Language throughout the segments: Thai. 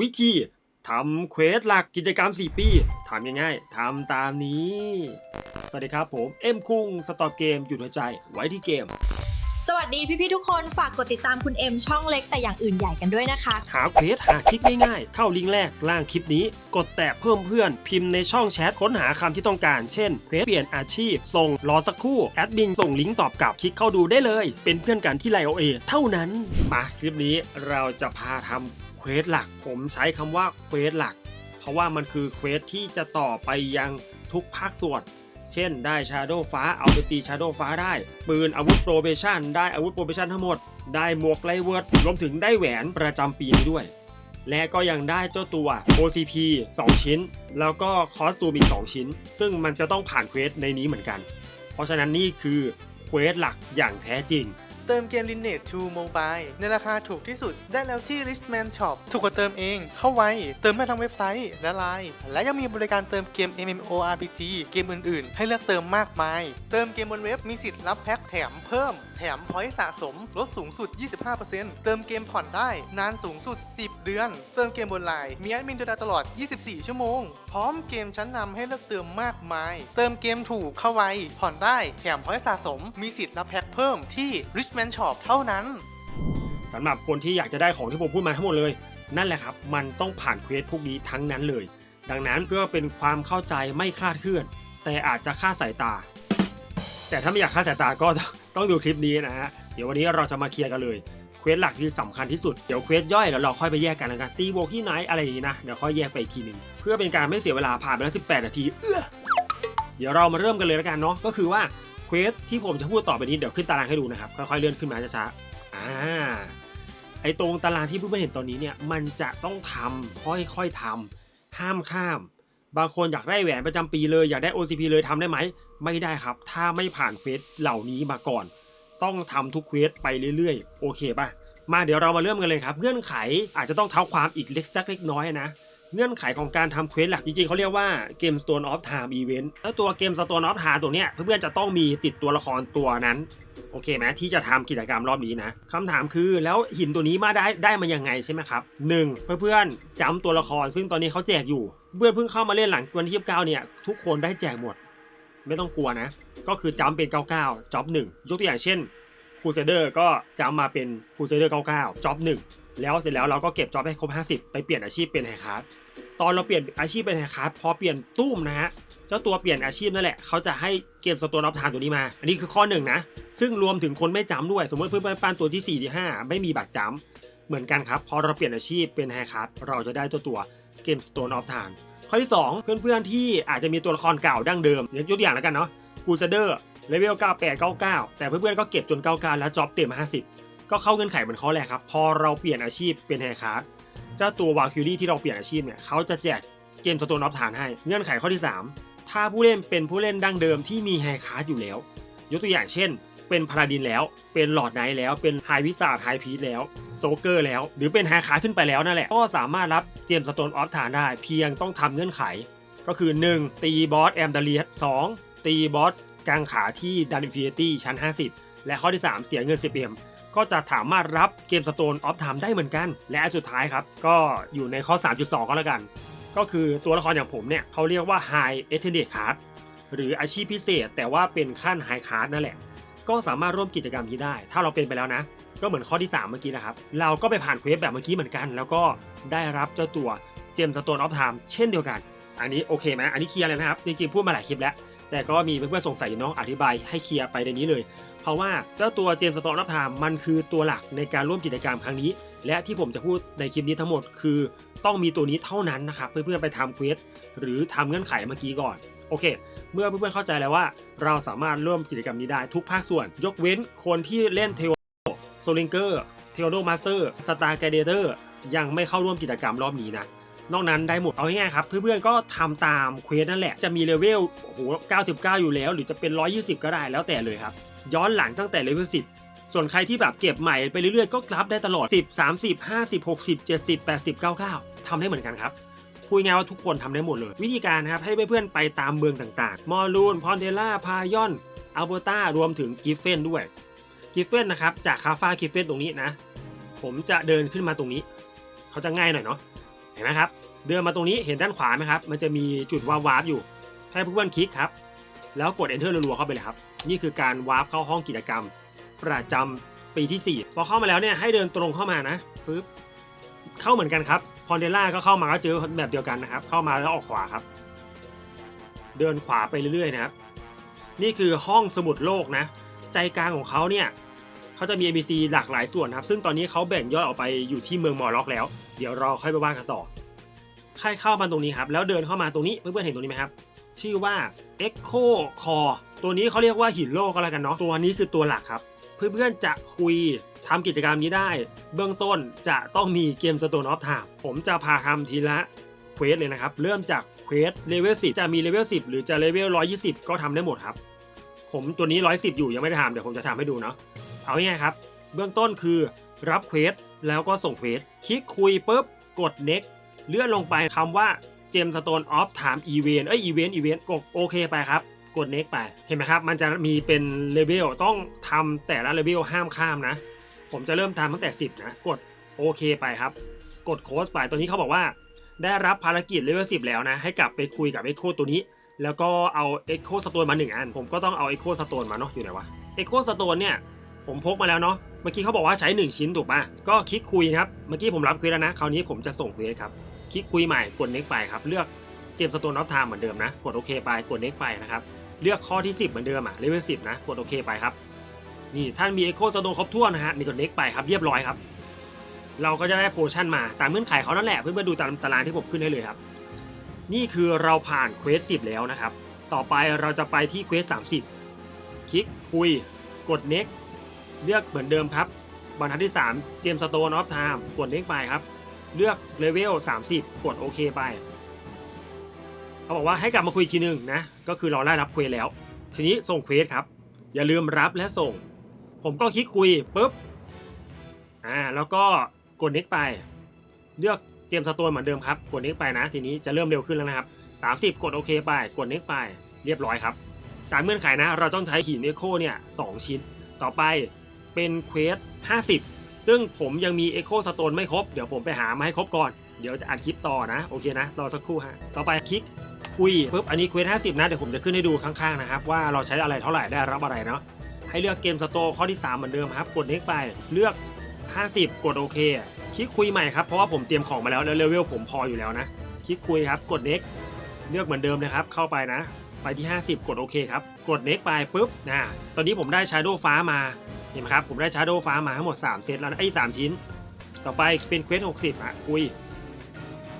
วิธีทำเควสหลักกิจกรรม 4 ปีทำง่ายๆทำตามนี้ สวัสดีครับผม เอ็มคุงสตอปเกมหยุดหัวใจไว้ที่เกม สวัสดีพี่ๆทุกคนฝากกดติดตามคุณเอ็มช่องเล็กแต่อย่างอื่นใหญ่กันด้วยนะคะ หาเควสหาคลิกง่ายๆ เข้าลิงก์แรกล่างคลิปนี้ กดแตะเพิ่มเพื่อน พิมพ์ในช่องแชทค้นหาคำที่ต้องการเช่นเควสเปลี่ยนอาชีพ ส่งรอสักครู่แอดมินส่งลิงก์ตอบกลับคลิกเข้าดูได้เลย เป็นเพื่อนกันที่ไลโอเอเท่านั้นมาคลิปนี้เราจะพาทำ เควสหลัก ผมใช้คำว่าเควสหลัก เพราะว่ามันคือเควสที่จะต่อไปยังทุกภาคส่วน เช่นได้ชาโดฟ้าเอาไปตีชาโดฟ้าได้ ปืนอาวุธโปรเบชั่นได้อาวุธโปรเบชั่นทั้งหมด ได้หมวกไลเวิร์ดรวมถึงได้แหวนประจำปีนี้ด้วย และก็ยังได้เจ้าตัว OCP 2 ชิ้น แล้วก็คอสตูมอีก2ชิ้น ซึ่งมันจะต้องผ่านเควสในนี้เหมือนกัน เพราะฉะนั้นนี่คือเควสหลักอย่างแท้จริง เติมเกม Lineage 2 Mobile ในราคาถูกที่สุดได้แล้วที่ Listman Shop ถูกกว่าเติมเอง เข้าไว้ เติมได้ทั้งเว็บไซต์ และไลน์และยังมีบริการเติมเกม MMORPG เกมอื่นๆ ให้เลือกเติมมากมาย เติมเกมบนเว็บมีสิทธิ์รับแพ็คแถมเพิ่ม แถมพอยต์สะสม ลดสูงสุด 25%เติมเกมผ่อนได้ นานสูงสุด 10 เดือน เติมเกมบนไลน์มีแอดมินดูแลตลอด 24 ชั่วโมง พร้อมเกมชั้นนำให้เลือกเติมมากมาย เติมเกมถูกเข้าไว้ผ่อนได้แถมพอยต์สะสม มีสิทธิ์รับแพ็คเพิ่มที่ Richman Shop เท่านั้น สำหรับคนที่อยากจะได้ของที่ผมพูดมาทั้งหมดเลย นั่นแหละครับ มันต้องผ่านเควสพวกนี้ทั้งนั้นเลย ดังนั้นเพื่อเป็นความเข้าใจไม่คลาดเคลื่อน แต่อาจจะคลาดสายตา แต่ถ้าไม่อยากคลาดสายตาก็ต้องดูคลิปนี้นะฮะ เดี๋ยววันนี้เราจะมาเคลียร์กันเลยเควสหลักที่สำคัญที่สุด เดี๋ยวเควสย่อยแล้วเราค่อยไปแยกกันแล้วกันตีโบกี่ไหนอะไรอย่างนี้นะ เดี๋ยวค่อยแยกไปอีกทีหนึ่งเพื่อเป็นการไม่เสียเวลาผ่านไปแล้ว 18 นาที เดี๋ยวเรามาเริ่มกันเลยแล้วกันเนาะ ก็คือว่า ควสที่ผมจะพูดต่อไปนี้เดี๋ยวขึ้นตารางให้ดูนะครับ ค่อยๆเลื่อนขึ้นมาช้าๆอ่าไอตรงตารางที่เพื่อนๆเห็นตอนนี้เนี่ยมันจะต้องทำค่อยๆทำห้ามข้าม บางคนอยากได้แหวนประจำปีเลยอยากได้ OCP เลยทำได้ไหม ไม่ได้ครับ ถ้าไม่ผ่านเควสเหล่านี้มาก่อน ต้องทำทุกเควสไปเรื่อยๆ โอเคป่ะมาเดี๋ยวเรามาเริ่มกันเลยครับเงื่อนไขอาจจะต้องเท้าความอีกเล็กสักเล็กน้อยนะ เงื่อนไขของการทำเควสหลักจริงๆเขาเรียกว่าเกม Stone of Time Event แล้วตัวเกม Stone of Time ตัวเนี้ยเพื่อนๆจะต้องมีติดตัวละครตัวนั้น โอเคไหมที่จะทำกิจกรรมรอบนี้นะคำถามคือแล้วหินตัวนี้มาได้ได้มายังไงใช่ไหมครับหนึ่งเพื่อนๆจำตัวละคร ซึ่งตอนนี้เขาแจกอยู่เพื่อนเพิ่งเข้ามาเล่นหลังวันที่29เนี่ยทุกคนได้แจกหมด ไม่ต้องกลัวนะ ก็คือจำเป็น 99จ็อบ1ยกตัวอย่างเช่นคูเซเดอร์ก็จำมาเป็นคูเซเดอร์99จ็อบ1แล้วเสร็จแล้วเราก็เก็บจ็อบให้ครบ 50 ไปเปลี่ยนอาชีพเป็นไฮคาร์ดตอนเราเปลี่ยนอาชีพเป็นไฮคาร์ดพอเปลี่ยนตุ้มนะฮะเจ้าตัวเปลี่ยนอาชีพนั่นแหละเขาจะให้เกมสโตนออฟทานตัวนี้มา อันนี้คือข้อหนึ่งนะ ซึ่งรวมถึงคนไม่จำด้วย สมมติเพื่อนๆปานตัวที่4ที่5 ไม่มีบัตรจำเหมือนกันครับพอเราเปลี่ยนอาชีพเป็นไฮคัทเราจะได้เจ้าตัวเกมสโตนออฟทานข้อที่ 2 เพื่อนๆที่อาจจะมีตัวละครเก่าดั้งเดิมยกตัวอย่างแล้วกันเนาะกูซเดอร์เลเวล98 99 แต่เพื่อนๆก็เก็บจน 99 แล้วจ็อบเต็ม 50 ก็เข้าเงื่อนไขเหมือนข้อแรกครับ พอเราเปลี่ยนอาชีพเป็นไฮคัทเจ้าตัววาคิวรี่ที่เราเปลี่ยนอาชีพเนี่ยเขาจะแจกเกมสโตนออฟทานให้ เงื่อนไขข้อที่ 3 ถ้าผู้เล่นเป็นผู้เล่นดั้งเดิมที่มีไฮคาร์ดอยู่แล้ว ยกตัวอย่างเช่น เป็นพาราดินแล้ว เป็นหลอดไนท์แล้ว เป็นไฮวิสาไฮพีทแล้วโตเกอร์แล้ว หรือเป็นไฮคาร์ดขึ้นไปแล้วนั่นแหละ ก็สามารถรับเจมสโตนออฟฐานได้ เพียงต้องทำเงื่อนไข ก็คือ 1. ตีบอสแอมดาเลียส2ตีบอสกลางขาที่ดันอินฟินิตี้ชั้น 50 และข้อที่ 3 เสียเงิน10เอ็ม ก็จะสามารถรับเกมสโตนออฟไทม์ได้เหมือนกัน และอันสุดท้ายครับ ก็อยู่ในข้อ 3.2 ก็แล้วกัน ก็คือตัวละครอย่างผมเนี่ยเขาเรียกว่า High e t t e n d e d Card หรืออาชีพพิเศษ แต่ว่าเป็นขั้น High Card นั่นแหละ ก็สามารถร่วมกิจกรรมนี้ได้ ถ้าเราเป็นไปแล้วนะ ก็เหมือนข้อที่ 3 เมื่อกี้นะครับ เราก็ไปผ่านเควสแบบเมื่อกี้เหมือนกัน แล้วก็ได้รับเจ้าตัวเจมสโตนออฟไทม์เช่นเดียวกัน อันนี้โอเคไหมอันนี้เคลียร์เลยนะครับจริงๆพูดมาหลายคลิปแล้วแต่ก็มีเพื่อนๆสงสัยอยู่น้องอธิบายให้เคลียร์ไปในนี้เลย เพราะว่าเจ้าตัวเจมส์สโตนออฟไทม์มันคือตัวหลักในการร่วมกิจกรรมครั้งนี้ และที่ผมจะพูดในคลิปนี้ทั้งหมดคือ ต้องมีตัวนี้เท่านั้นนะครับเพื่อนๆไปทำเควสหรือทำเงื่อนไขเมื่อกี้ก่อนโอเค เมื่อเพื่อนๆเข้าใจแล้วว่า เราสามารถร่วมกิจกรรมนี้ได้ทุกภาคส่วน ยกเว้นคนที่เล่นเทโอโซลิงเกอร์เทโอโดมาสเตอร์สตาร์แกเดเตอร์ยังไม่เข้าร่วมกิจกรรมรอบนี้นะนอกนั้นได้หมดเอาง่ายๆครับ เพื่อนๆก็ทำตามเควสนั่นแหละ จะมีเลเวลโอ้โห 99 อยู่แล้ว หรือจะเป็น 120 ก็ได้แล้วแต่เลยครับ ย้อนหลังตั้งแต่เลเวล10 ส่วนใครที่แบบเก็บใหม่ไปเรื่อยๆ ก็กรับได้ตลอด 10 30 50 60 70 80 99ทำได้เหมือนกันครับพูดง่ายว่าทุกคนทำได้หมดเลย วิธีการนะครับให้เพื่อนๆไปตามเมืองต่างๆ มอลูน พอนเทล่า พายอนอัลเบอร์ตารวมถึงกิฟเฟนด้วยกิฟเฟนนะครับจากคาฟากิฟเฟนตรงนี้นะ ผมจะเดินขึ้นมาตรงนี้ เขาจะง่ายหน่อยเนาะเห็นไหมครับ เดินมาตรงนี้เห็นด้านขวาไหมครับ มันจะมีจุดวาวาร์ปอยู่ ให้เพื่อนๆคลิกครับ แล้วกด enter รัวๆเข้าไปเลยครับ นี่คือการวาร์ปเข้าห้องกิจกรรม ประจำปีที่ 4 พอเข้ามาแล้วเนี่ยให้เดินตรงเข้ามานะปึ๊บเข้าเหมือนกันครับพอนเดล่าก็เข้ามาก็เจอแบบเดียวกันนะครับ เข้ามาแล้วออกขวาครับ เดินขวาไปเรื่อยๆนะครับ นี่คือห้องสมุดโลกนะ ใจกลางของเขาเนี่ยเขาจะมี ABC หลากหลายส่วนครับ ซึ่งตอนนี้เขาแบ่งย่อยออกไปอยู่ที่เมืองมอร์ล็อกแล้ว เดี๋ยวเราค่อยไปว่ากันต่อใครเข้ามาตรงนี้ครับ แล้วเดินเข้ามาตรงนี้เพื่อนๆเห็นตรงนี้ไหมครับ ชื่อว่า Echo Core ตัวนี้เขาเรียกว่าหินโลกก็แล้วกันเนาะตัวนี้คือตัวหลักครับ เพื่อนๆจะคุยทำกิจกรรมนี้ได้ เบื้องต้นจะต้องมีเกม Stone of Time ผมจะพาทำทีละเควสเลยนะครับ เริ่มจากเควสเลเวล10จะมีเลเวล10หรือจะเลเวล120ก็ทำได้หมดครับ ผมตัวนี้110อยู่ยังไม่ได้ทำเดี๋ยวผมจะทำให้ดูเนาะเอาง่ายๆครับ เบื้องต้นคือรับเควสแล้วก็ส่งเควสคลิกคุยปุ๊บกด next เลื่อนลงไปคำว่า Gem Stone of Time Event เอ้ย Event Event กดโอเคไปครับกด next ไปเห็นไหมครับ มันจะมีเป็นเลเวลต้องทำแต่ละเลเวลห้ามข้ามนะ ผมจะเริ่มทำตั้งแต่ 10 นะ กดโอเคไปครับ กดโค้ดไปตัวนี้เขาบอกว่า ได้รับภารกิจเลเวล10แล้วนะ ให้กลับไปคุยกับ Echo ตัวนี้ แล้วก็เอา Echo Stone มา1อัน ผมก็ต้องเอา Echo Stone มาเนาะอยู่ไหนวะ Echo Stone เนี่ยผมพกมาแล้วเนาะเมื่อกี้เขาบอกว่าใช้ 1 ชิ้นถูกป่ะก็คลิกคุยครับเมื่อกี้ผมรับควสแล้วนะคราวนี้ผมจะส่งควสครับ คลิกคุยใหม่กด next ไปครับเลือกเจมส์สโตนออฟไทม์เหมือนเดิมนะ กดโอเคไปกด next ไปนะครับเลือกข้อที่ 10 เหมือนเดิมอะเลเวล10นะกดโอเคไปครับนี่ท่านมี Echo Stone ครบถ้วนนะฮะนี่กด next ไปครับเรียบร้อยครับ เราก็จะได้โพชั่นมาตามเงื่อนไขเขานั่นแหละเพื่อนๆดูตามตารางที่ผมขึ้นให้เลยครับ นี่คือเราผ่านเควส10แล้วนะครับต่อไปเราจะไปที่เควส30คลิกคุยกด next เลือกเหมือนเดิมครับบรรทัดที่ 3 เจมส์สโตนออฟไทม์กด next ไปครับ เลือกเลเวล30 กดโอเคไป เขาบอกว่าให้กลับมาคุยทีหนึ่งนะ ก็คือเราได้รับเควสแล้ว ทีนี้ส่งเควสครับ อย่าลืมรับและส่ง ผมก็คลิกคุยปุ๊บ อ่า แล้วก็กด next ไป เลือกเจมส์สโตนเหมือนเดิมครับ กด next ไปนะ ทีนี้จะเริ่มเร็วขึ้นแล้วนะครับ 30 กดโอเคไป กด next ไป เรียบร้อยครับ ตามเงื่อนไขนะ เราต้องใช้หินเอโคเนี่ยสองชิ้น ต่อไปเป็นเควส50 ซึ่งผมยังมี Echo Stone ไม่ครบ เดี๋ยวผมไปหามาให้ครบก่อน เดี๋ยวจะอัดคลิปต่อนะ โอเคนะ รอสักครู่ฮะ ต่อไปคลิกคุยปุ๊บ อันนี้เควส50นะ เดี๋ยวผมจะขึ้นให้ดูข้างๆนะครับ ว่าเราใช้อะไรเท่าไหร่ได้รับอะไรเนาะ ให้เลือกเกมสโตร์ข้อที่ 3 เหมือนเดิมครับ กด next ไป เลือก 50 กดโอเค คลิกคุยใหม่ครับ เพราะว่าผมเตรียมของมาแล้วแล้วเลเวลผมพออยู่แล้วนะ คลิกคุยครับ กด next เลือกเหมือนเดิมนะครับ เข้าไปนะ ไปที่ 50 กดโอเคครับ กด next ไปปุ๊บนะตอนนี้ผมได้ Shadow ฟ้ามา เห็นไหมครับ ผมได้ชาร์โดฟ้ามาทั้งหมด 3 เซตแล้วนะไอ้ย3ชิ้น ต่อไปเป็นเควส60อะคุย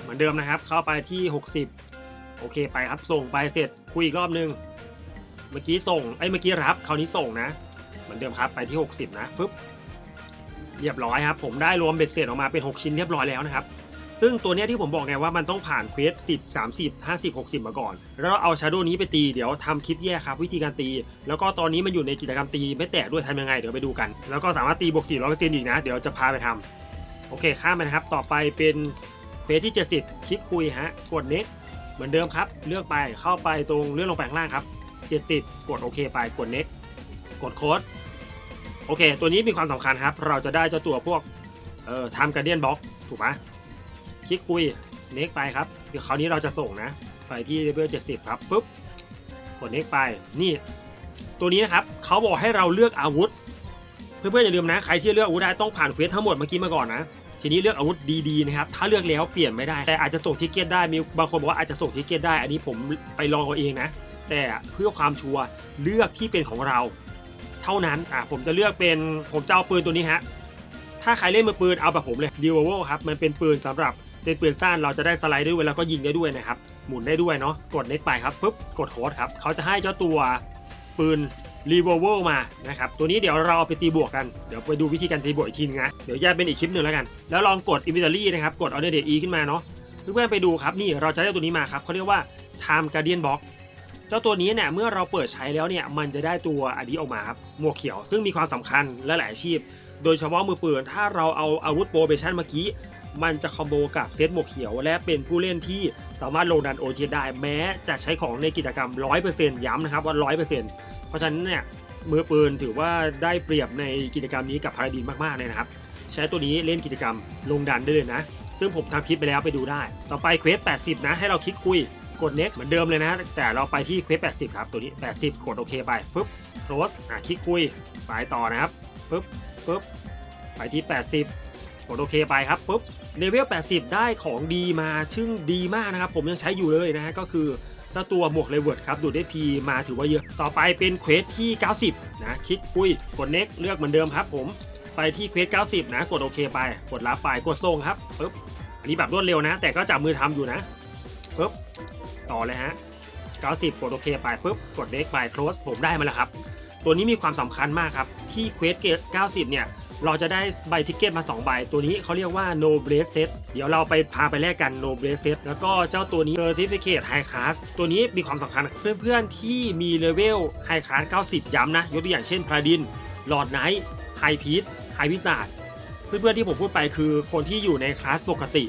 เหมือนเดิมนะครับ เข้าไปที่ 60 โอเคไปครับส่งไปเสร็จคุยอีกรอบนึง เมื่อกี้ส่งไอ้เมื่อกี้รับคราวนี้ส่งนะ เหมือนเดิมครับไปที่ 60 นะปึ๊บเรียบร้อยครับ ผมได้รวมเบ็ดเสร็จออกมาเป็น 6 ชิ้นเรียบร้อยแล้วนะครับ ซึ่งตัวเนี้ยที่ผมบอกไงว่ามันต้องผ่านเควส10 30 50 60 มาก่อน แล้วเอาชาโดนี้ไปตีเดี๋ยวทำคลิปแยกครับวิธีการตี แล้วก็ตอนนี้มันอยู่ในกิจกรรมตีไม่แตะด้วยทำยังไงเดี๋ยวไปดูกัน แล้วก็สามารถตีบวก4 0 0อีกนะ เดี๋ยวจะพาไปทำโอเคข้ามไปนะครับ ต่อไปเป็นเควสที่ 70 คลิกคุยฮะ กด next เหมือนเดิมครับ เลือกไปเข้าไปตรงเลื่อนลงไปข้างล่างครับ 70 กดโอเคไปกด next กดโค้ดโอเค ตัวนี้มีความสำคัญครับ เราจะได้เจ้าตัวพวกเอ่อทำการเดียนบล็อกถูกไหม คลิกคุย next ไปครับเดี๋ยวคราวนี้เราจะส่งนะ ไปที่เลเวล70 ครับปุ๊บกด next ไปนี่ ตัวนี้นะครับเขาบอกให้เราเลือกอาวุธ เพื่อนๆอย่าลืมนะ ใครที่เลือกอาวุธได้ต้องผ่านเควสทั้งหมดเมื่อกี้มาก่อนนะทีนี้เลือกอาวุธดีๆนะครับ ถ้าเลือกแล้วเปลี่ยนไม่ได้ แต่อาจจะส่งทิกเก็ตได้ มีบางคนบอกว่าอาจจะส่งทิกเก็ตได้ อันนี้ผมไปลองเอาเองนะ แต่เพื่อความชัวร์เลือกที่เป็นของเรา เท่านั้น อะผมจะเลือกเป็น ผมจะเอาปืนตัวนี้ฮะ ถ้าใครเล่นมือปืนเอาแบบผมเลยดีวโวครับ มันเป็นปืนสำหรับ เป็นปืนสั้นเราจะได้สไลด์ด้วยแล้วก็ยิงได้ด้วยนะครับ หมุนได้ด้วยเนาะกดเน็ตไปครับปุ๊บกดโค้ดครับเขาจะให้เจ้าตัวปืนรีโวเวลมานะครับตัวนี้เดี๋ยวเราเอาไปตีบวกกันเดี๋ยวไปดูวิธีการตีบวกอีกทีนึงนะเดี๋ยวแยกเป็นอีกคลิปหนึ่งแล้วกัน แล้วลองกดอินวิ t รี่นะครับกด a u t o d a t e ขึ้นมาเนาะเพื่อนๆไปดูครับนี่เราจะได้ตัวนี้มาครับเขาเรียกว่า Time Guardian Box เจ้าตัวนี้เนี่ยเมื่อเราเปิดใช้แล้วเนี่ยมันจะได้ตัวอันนี้ออกมาครับหมวกเขียวซึ่งมีความสำคัญและหลายอาชีพ โดยเฉพาะมือปืนถ้าเราเอาอาวุธโปรเบชั่นเมื่อกี้ มันจะคอมโบกับเซตหมวกเขียว และเป็นผู้เล่นที่สามารถลงดันโอเจได้แม้จะใช้ของในกิจกรรม 100%ย้ำนะครับว่า 100%เพราะฉะนั้นเนี่ยมือปืนถือว่าได้เปรียบในกิจกรรมนี้กับพาราดินมากๆเลยนะครับ ใช้ตัวนี้เล่นกิจกรรมลงดันได้เลยนะ ซึ่งผมทำคลิปไปแล้วไปดูได้ ต่อไปเควส80 นะ ให้เราคลิกคุยกด next เหมือนเดิมเลยนะ แต่เราไปที่เควส80 ครับ ตัวนี้ 80 กดโอเคไปฟึ๊บ close อะคลิกคุยไปต่อนะครับฟึ๊บฟึ๊บไปที่ 80 กดโอเคไปครับปุ๊บเลเวล 80 ได้ของดีมาซึ่งดีมากนะครับ ผมยังใช้อยู่เลยนะฮะก็คือเจ้าตัวหมวกเลเวิร์ดครับดูดได้พีมาถือว่าเยอะ ต่อไปเป็นเควสที่ 90 นะคลิกคุยกด next เลือกเหมือนเดิมครับ ผมไปที่เควส90 นะ กดโอเคไป กดรับไปกดส่งครับปุ๊บอันนี้แบบรวดเร็วนะ แต่ก็จับมือทำอยู่นะปุ๊บต่อเลยฮะ 90 กดโอเคไปปุ๊บกด next ไป close ผมได้มาแล้วครับ ตัวนี้มีความสำคัญมากครับที่เควสเกต90 เนี่ย เราจะได้ใบทิกเก็ตมา 2 ใบ ตัวนี้เขาเรียกว่า no brace set เดี๋ยวเราไปพาไปแลกกัน no brace set แล้วก็เจ้าตัวนี้ certificate high class ตัวนี้มีความสำคัญเพื่อนๆที่มีเลเวล high class 90 ย้ำนะ ยกตัวอย่างเช่นพาดินหลอดไนท์ไฮพีทไฮวิสาดเพื่อนๆที่ผมพูดไปคือคนที่อยู่ในคลาสปกติ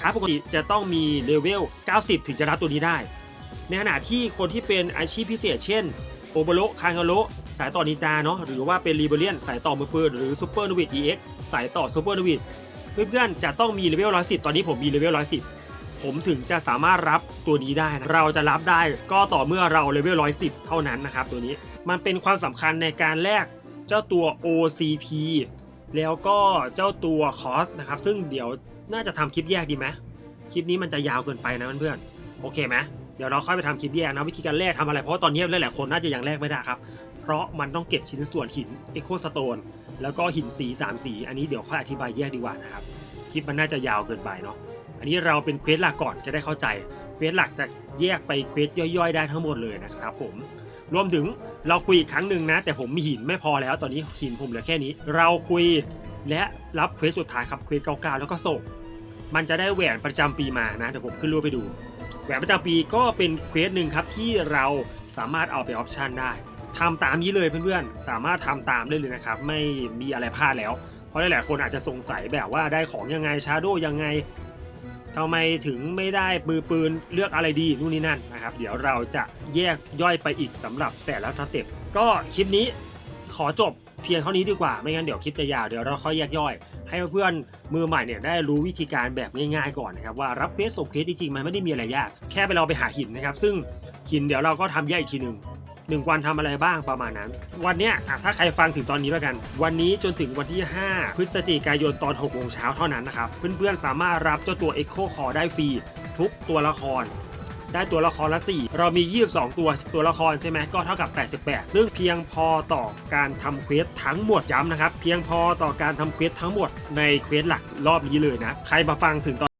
คลาสปกติจะต้องมีเลเวล 90 ถึงจะรับตัวนี้ได้ ในขณะที่คนที่เป็นอาชีพพิเศษ เช่นโอเบโรคางาโร สายต่อนินจาเนาะหรือว่าเป็นรีเบเลียนสายต่อมือปืนหรือซูเปอร์นวิด EX สายต่อซูเปอร์นวิดเพื่อนๆจะต้องมีเลเวล110ตอนนี้ผมมีเลเวล110ผมถึงจะสามารถรับตัวนี้ได้นะเราจะรับได้ก็ต่อเมื่อเราเลเวล110เท่านั้นนะครับตัวนี้มันเป็นความสำคัญในการแลกเจ้าตัว OCP แล้วก็เจ้าตัวคอสนะครับ ซึ่งเดี๋ยวน่าจะทำคลิปแยกดีไหมคลิปนี้มันจะยาวเกินไปนะเพื่อนๆโอเคไหมเดี๋ยวเราค่อยไปทำคลิปแยกนะวิธีการแลกทำอะไรเพราะว่าตอนนี้หลายๆคนน่าจะยังแลกไม่ได้ครับ เพราะมันต้องเก็บชิ้นส่วนหินเอโคสโตนแล้วก็หินสี 3 สี อันนี้เดี๋ยวค่อยอธิบายแยกดีกว่านะครับคลิปมันน่าจะยาวเกินไปเนาะอันนี้เราเป็นเควสหลักก่อนจะได้เข้าใจเควสหลักจะแยกไปเควสย่อยๆ ได้ทั้งหมดเลยนะครับผมรวมถึงเราคุยอีกครั้งหนึ่งนะ แต่ผมมีหินไม่พอแล้วตอนนี้หินผมเหลือแค่นี้ เราคุยและรับเควสสุดท้ายครับเควสเก้าๆแล้วก็ส่งมันจะได้แหวนประจำปีมานะเดี๋ยวผมขึ้นรูปไปดูแหวนประจำปีก็เป็นเควสหนึ่งครับที่เราสามารถเอาไปออปชันได้ ทำตามนี้เลยเพื่อนๆ สามารถทำตามได้เลยนะครับ ไม่มีอะไรพลาดแล้ว เพราะหลายๆคนอาจจะสงสัยแบบว่าได้ของยังไงชาโดยังไงทำไมถึงไม่ได้ปืนปืนเลือกอะไรดีนู่นนี่นั่นนะครับ เดี๋ยวเราจะแยกย่อยไปอีกสำหรับแต่ละสเต็ปก็คลิปนี้ขอจบเพียงเท่านี้ดีกว่าไม่งั้นเดี๋ยวคลิปจะยาวเดี๋ยวเราค่อยแยกย่อย ให้เพื่อนมือใหม่เนี่ยได้รู้วิธีการแบบง่ายๆก่อนนะครับว่ารับเควสส่งเควสจริงๆมันไม่ได้มีอะไรยาก แค่ไปเราไปหาหินนะครับ ซึ่งหินเดี๋ยวเราก็ทำแยกอีกทีหนึ่ง หนึ่งวันทำอะไรบ้างประมาณนั้น วันเนี้ยถ้าใครฟังถึงตอนนี้แล้วกัน วันนี้จนถึงวันที่ 5 พฤศจิกายนตอน6โมงเช้าเท่านั้นนะครับ เพื่อนๆสามารถรับเจ้าตัว Echo Core ได้ฟรีทุกตัวละครได้ตัวละครละ 4 เรามี 22 ตัวตัวละครใช่ไหมก็เท่ากับ 88 ซึ่งเพียงพอต่อการทำเควสทั้งหมดย้ำนะครับ เพียงพอต่อการทำเควสทั้งหมดในเควสหลักรอบนี้เลยนะ ใครมาฟังถึงตอน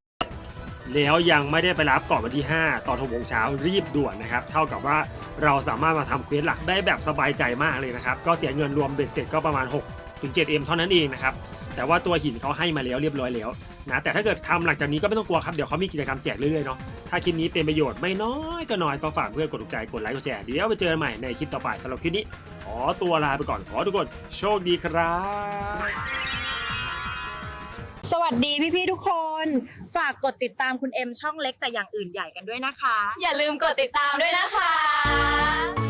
แล้วยังไม่ได้ไปรับก่อนวันที่ 5 ตอน6โมงเช้ารีบด่วนนะครับ เท่ากับว่าเราสามารถมาทำเควสหลักได้แบบสบายใจมากเลยนะครับ ก็เสียเงินรวมเบ็ดเสร็จก็ประมาณ6ถึง 7 m เท่านั้นเองนะครับ แต่ว่าตัวหินเขาให้มาแล้วเรียบร้อยแล้วนะแต่ถ้าเกิดทำหลังจากนี้ก็ไม่ต้องกลัวครับ เดี๋ยวเขามีกิจกรรมแจกเรื่อยๆเนาะถ้าคลิปนี้เป็นประโยชน์ไม่น้อยก็น้อยก็ฝากเพื่อนกดถูกใจกดไลค์กดแชร์เดี๋ยวไปเจอกันใหม่ในคลิปต่อไปสำหรับคลิปนี้ขอตัวลาไปก่อนขอทุกคนโชคดีครับ สวัสดีพี่ ๆ ทุกคน ฝากกดติดตามคุณเอ็มช่องเล็กแต่อย่างอื่นใหญ่กันด้วยนะคะ อย่าลืมกดติดตามด้วยนะคะ